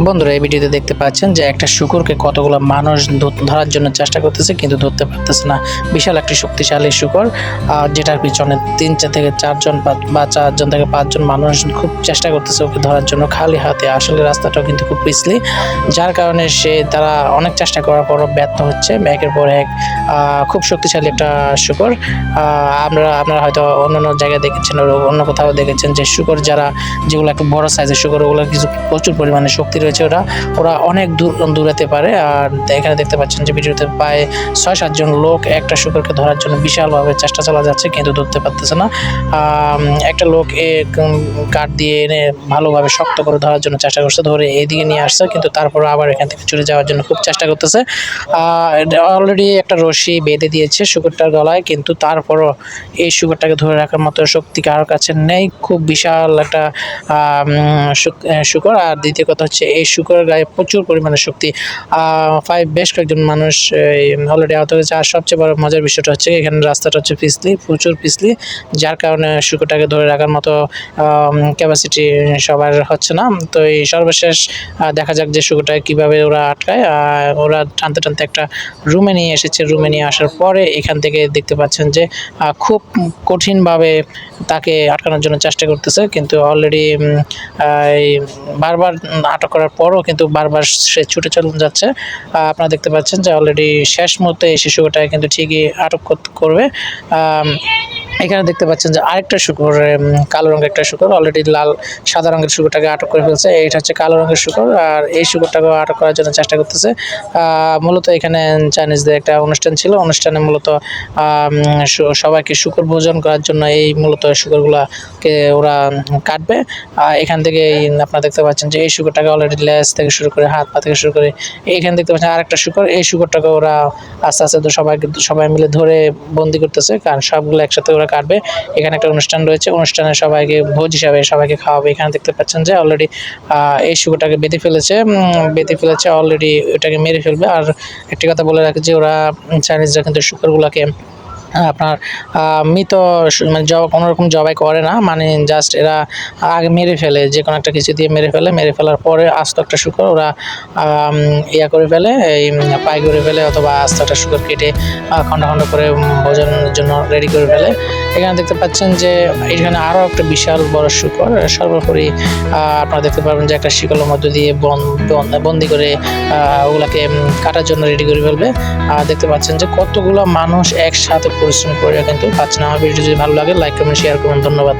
বন্ধুরা, এই ভিডিওতে দেখতে পাচ্ছেন যে একটা শুকরকে কতগুলো মানুষ ধরার জন্য চেষ্টা করতেছে, কিন্তু ধরতে পারতেছে না। বিশাল একটি শক্তিশালী শুকর যেটার পিছনে তিন চার থেকে চারজন বা- চারজন থেকে পাঁচজন মানুষ খুব চেষ্টা করতেছে ওকে ধরার জন্য খালি হাতে। আসলে রাস্তাটাও কিন্তু খুব পিছলি, যার কারণে সে তারা অনেক চেষ্টা করার পরও ব্যর্থ হচ্ছে। একের পর এক খুব শক্তিশালী একটা শুকর আমরা আপনারা হয়তো অন্য অন্য জায়গায় দেখেছেন, অন্য কোথাও দেখেছেন যে শুকর যারা, যেগুলো একটু বড় সাইজের শুকর ওগুলো কিছু প্রচুর পরিমাণে শক্তি রয়েছে ওরা। ওরা অনেক দূর, দূরাতে পারে। আর এখানে দেখতে পাচ্ছেন যে ভিডিওতে প্রায় ছয় সাতজন লোক একটা শুকরকে ধরার জন্য বিশালভাবে চেষ্টা চালা যাচ্ছে, কিন্তু ধরতে পারতেছে না। একটা লোক এ কাঠ দিয়ে এনে ভালোভাবে শক্ত করে ধরার জন্য চেষ্টা করছে, ধরে এইদিকে নিয়ে আসছে, কিন্তু তারপর আবার এখান থেকে চলে যাওয়ার জন্য খুব চেষ্টা করতেছে। অলরেডি একটা রশি বেঁধে দিয়েছে শুকরটার গলায়, কিন্তু তারপরও এই শুকরটাকে ধরে রাখার মতো শক্তি কারোর কাছে নেই। খুব বিশাল একটা শুকর। আর দ্বিতীয় কথা হচ্ছে এই শুকরের গায়ে প্রচুর পরিমাণে শক্তি। ফাইভ, বেশ কয়েকজন মানুষ অলরেডি আহত হয়েছে। আর সবচেয়ে বড় মজার বিষয়টা হচ্ছে এখানে রাস্তাটা হচ্ছে পিছলি, প্রচুর পিছলি, যার কারণে শুকরটাকে ধরে রাখার মতো ক্যাপাসিটি সবার হচ্ছে না। তো এই সর্বশেষ দেখা যাক যে শুকরটাকে কীভাবে ওরা আটকায়। ওরা টানতে টানতে একটা রুমে নিয়ে এসেছে। রুমে নিয়ে আসার পরে এখান থেকে দেখতে পাচ্ছেন যে খুব কঠিনভাবে তাকে আটকানোর জন্য চেষ্টা করতেছে। কিন্তু অলরেডি বারবার আটক করার পরও কিন্তু বারবার সে ছুটে চলে যাচ্ছে। আপনারা দেখতে পাচ্ছেন যে অলরেডি শেষ মুহূর্তে এই শিশুটাকে কিন্তু ঠিকই আটক কর- করবে। এখানে দেখতে পাচ্ছেন যে আরেকটা শুকর কালো রঙের একটা শুকর অলরেডি লাল, সাদা রঙের শুকরটাকে আটক করে ফেলছে। এটা হচ্ছে কালো রঙের শুকর আর এই শুকরটাকে আটক করার জন্য চেষ্টা করতেছে। মূলত এখানে চাইনিজদের একটা অনুষ্ঠান ছিল। অনুষ্ঠানে মূলত সবাইকে শুকর ভোজন করার জন্য এই মূলত শুকরগুলাকে ওরা কাটবে। আর এখান থেকে আপনারা দেখতে পাচ্ছেন যে এই শুকরটাকে অলরেডি লেজ থেকে শুরু করে হাত পা থেকে শুরু করে এইখানে দেখতে পাচ্ছেন আরেকটা শুকর। এই শুকরটাকে ওরা আস্তে আস্তে তো সবাইকে, সবাই মিলে ধরে বন্দি করতেছে। কারণ সবগুলো একসাথে ওরা কাটবে। এখানে একটা অনুষ্ঠান রয়েছে। অনুষ্ঠানে সবাইকে, ভোজ হিসাবে সবাইকে খাওয়াবে। এখানে দেখতে পাচ্ছেন যে অলরেডি এই শুকুটাকে বেঁধে ফেলেছে। বেঁধে ফেলেছে অলরেডি ওটাকে মেরে ফেলবে। আর একটি কথা বলে রাখে যে ওরা চাইনিজরা কিন্তু শুকরগুলোকে আপনার মৃত মানে জবা, কোনো রকম জবাই করে না মানে জাস্ট এরা আগে মেরে ফেলে, যে কোনো একটা কিছু দিয়ে মেরে ফেলে, মেরে ফেলার পরে আস্ত একটা শুকর ওরা ইয়া করে ফেলে, এই পাই করে ফেলে, অথবা আস্ত একটা শুকর কেটে খণ্ড খণ্ড করে ভোজনের জন্য রেডি করে ফেলে। এখানে দেখতে পাচ্ছেন যে, এখানে আরও একটা বিশাল বড় শুকর, সর্বোপরি আপনারা দেখতে পারবেন যে একটা শিকলের মধ্য দিয়ে বন- বন্দি করে ওগুলাকে কাটার জন্য রেডি করে ফেলবে। আর দেখতে পাচ্ছেন যে কতগুলো মানুষ একসাথে পরিশ্রম করে কিন্তু পাচ্ছেন আমার ভিডিও যদি ভালো লাগে লাইক কমেন্ট শেয়ার করুন। ধন্যবাদ।